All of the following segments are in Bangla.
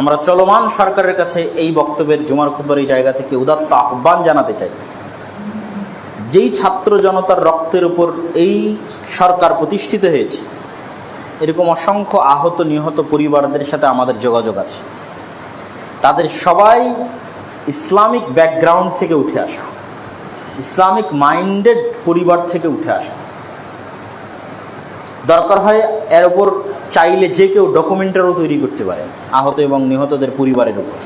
আমরা চলমান সরকারের কাছে এই বক্তব্যের জুমার খুবর এই জায়গা থেকে উদাত্ত আহ্বান জানাতে চাই। যেই ছাত্র জনতার রক্তের উপর এই সরকার প্রতিষ্ঠিত হয়েছে, এরকম অসংখ্য আহত, নিহত পরিবারদের সাথে আমাদের যোগাযোগ আছে। তাদের সবাই ইসলামিক ব্যাকগ্রাউন্ড থেকে উঠে আসা, ইসলামিক মাইন্ডেড পরিবার থেকে উঠে আসা। দরকার হয় এর ওপর চাইলে যে কেউ ডকুমেন্টারও তৈরি করতে পারে, আহত এবং নিহতদের পরিবারের উপর।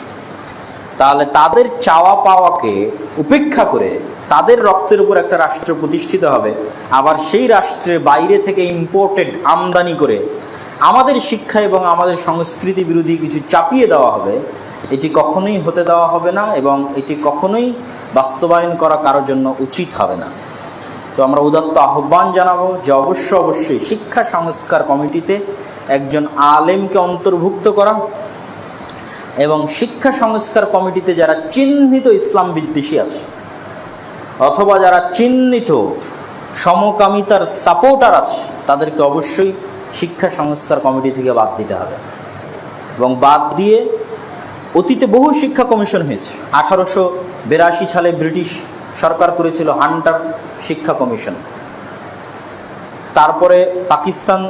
তাহলে তাদের চাওয়া পাওয়াকে উপেক্ষা করে তাদের রক্তের উপর একটা রাষ্ট্র প্রতিষ্ঠিত হবে, আবার সেই রাষ্ট্রের বাইরে থেকে ইম্পোর্টেড আমদানি করে আমাদের শিক্ষা এবং আমাদের সংস্কৃতি বিরোধী কিছু চাপিয়ে দেওয়া হবে, এটি কখনোই হতে দেওয়া হবে না এবং এটি কখনোই বাস্তবায়ন করা কারোর জন্য উচিত হবে না। তো আমরা উদাত্ত আহ্বান জানাব যে অবশ্য অবশ্যই শিক্ষা সংস্কার কমিটিতে একজন আলেমকে অন্তর্ভুক্ত করা এবং শিক্ষা সংস্কার কমিটিতে যারা চিহ্নিত ইসলাম বিদ্বেষী আছে, অথবা যারা চিহ্নিত সমকামিতার সাপোর্টার আছে, তাদেরকে অবশ্যই শিক্ষা সংস্কার কমিটি থেকে বাদ দিতে হবে। এবং বাদ দিয়ে অতীতে বহু শিক্ষা কমিশন হয়েছে। আঠারোশো বিরাশি সালে ব্রিটিশ সরকার করেছিল হান্টার শিক্ষা কমিশন। তারপরে পাকিস্তান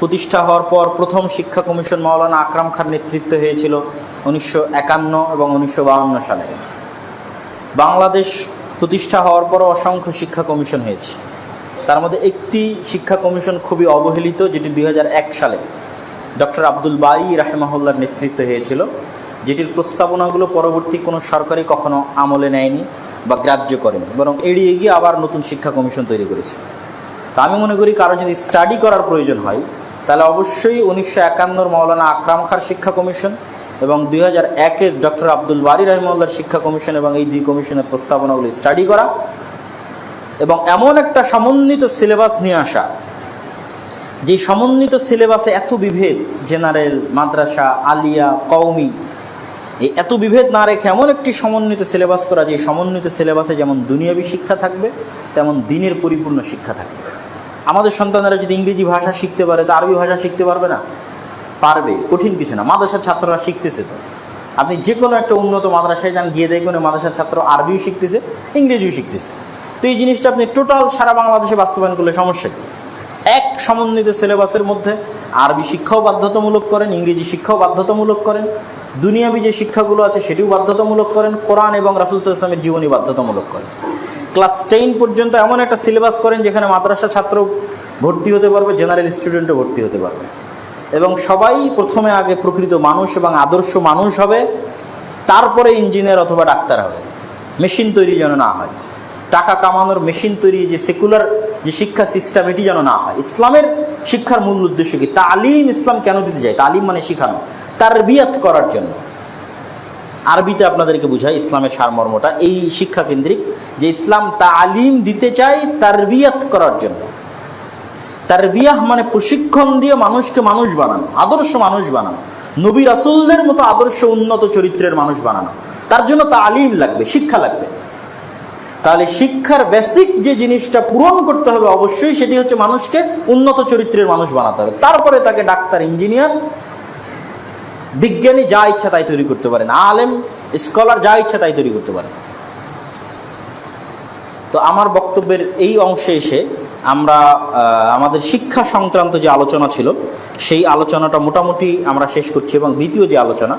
প্রতিষ্ঠা হওয়ার পর প্রথম শিক্ষা কমিশন মাওলানা আকরাম খান নেতৃত্বে হয়েছিল উনিশশো একান্ন এবং উনিশশো বাউন্ন সালে। বাংলাদেশ প্রতিষ্ঠা হওয়ার পরও অসংখ্য শিক্ষা কমিশন হয়েছে। তার মধ্যে একটি শিক্ষা কমিশন খুবই অবহেলিত, যেটি দুই হাজার এক সালে ডক্টর আব্দুল বাই রাহেমাহুল্লার নেতৃত্বে হয়েছিল, যেটির প্রস্তাবনাগুলো পরবর্তী কোনো সরকারই কখনো আমলে নেয়নি। বা গ্রাহ্য করেনি, বরং এড়িয়ে গিয়ে আবার নতুন শিক্ষা কমিশন তৈরি করেছে। তা আমি মনে করি কারও যদি স্টাডি করার প্রয়োজন হয়, তাহলে অবশ্যই উনিশশো একান্নর মৌলানা আকরাম খার শিক্ষা কমিশন এবং দুই হাজার একের ডক্টর আব্দুল বারি রহমুল্লার শিক্ষা কমিশন এবং এই দুই কমিশনের প্রস্তাবনাগুলি স্টাডি করা এবং এমন একটা সমন্বিত সিলেবাস নিয়ে আসা। যে সমন্বিত সিলেবাসে এত বিভেদ জেনারেল মাদ্রাসা, আলিয়া, কওমি এই এত বিভেদ না রেখে এমন একটি সমন্বিত সিলেবাস করা যে সমন্বিত সিলেবাসে যেমন দুনিয়াবী শিক্ষা থাকবে, তেমন দিনের পরিপূর্ণ শিক্ষা থাকবে। আমাদের সন্তানেরা যদি ইংরেজি ভাষা শিখতে পারে, তো আরবি ভাষা শিখতে পারবে না? পারবে, কঠিন কিছু না। মাদ্রাসার ছাত্ররা শিখতেছে তো। আপনি যে কোনো একটা উন্নত মাদ্রাসায় যান, গিয়ে দেখবেন মাদ্রাসার ছাত্র আরবিও শিখতেছে, ইংরেজিও শিখতেছে। তো এই জিনিসটা আপনি টোটাল সারা বাংলাদেশে বাস্তবায়ন করলে সমস্যা কি? এক সমন্বিত সিলেবাসের মধ্যে আরবি শিক্ষাও বাধ্যতামূলক করেন, ইংরেজি শিক্ষাও বাধ্যতামূলক করেন। দুনিয়াবি যে শিক্ষাগুলো আছে সেটিও বাধ্যতামূলক করেন, কোরআন এবং রাসুল ইসলামের জীবনী বাধ্যতামূলক করেন। ক্লাস টেন পর্যন্ত এমন একটা সিলেবাস করেন যেখানে মাদ্রাসা ছাত্র ভর্তি হতে পারবে, জেনারেল স্টুডেন্টও ভর্তি হতে পারবে। এবং সবাই প্রথমে আগে প্রকৃত মানুষ এবং আদর্শ মানুষ হবে, তারপরে ইঞ্জিনিয়ার অথবা ডাক্তার হবে। মেশিন তৈরি যেন না হয়। টাকা কামানোর মেশিন তৈরি যে সেকুলার যে শিক্ষা সিস্টেম, এটি যেন না হয়। ইসলামের শিক্ষার মূল উদ্দেশ্য কি? তালিম ইসলাম কেন দিতে যায় তালিম মানে শিখানো। তার বিয়াত করার জন্য। আরবিতে আপনাদেরকে বুঝায় ইসলামের সারমর্মটা। এই শিক্ষা কেন্দ্রিক যে ইসলাম তালিম দিতে চায় তার বিয়াত করার জন্য। তার বিয়াহ মানে প্রশিক্ষণ দিয়ে মানুষকে মানুষ বানানো, আদর্শ মানুষ বানানো, নবী রাসুলদের মতো আদর্শ উন্নত চরিত্রের মানুষ বানানো। তার জন্য তালিম লাগবে, শিক্ষা লাগবে। তাহলে শিক্ষার বেসিক যে জিনিসটা পূরণ করতে হবে অবশ্যই সেটি হচ্ছে মানুষকে উন্নত চরিত্রের মানুষ বানাতে হবে। তারপরে তাকে ডাক্তার, ইঞ্জিনিয়ার বিজ্ঞানী যা ইচ্ছা তাই তৈরি করতে পারেন, আলেম, স্কলার যা ইচ্ছা তাই তৈরি করতে পারেন। তো আমার বক্তব্যের এই অংশে এসে আমরা আমাদের শিক্ষা সংক্রান্ত যে আলোচনা ছিল, সেই আলোচনাটা মোটামুটি আমরা শেষ করছি এবং দ্বিতীয় যে আলোচনা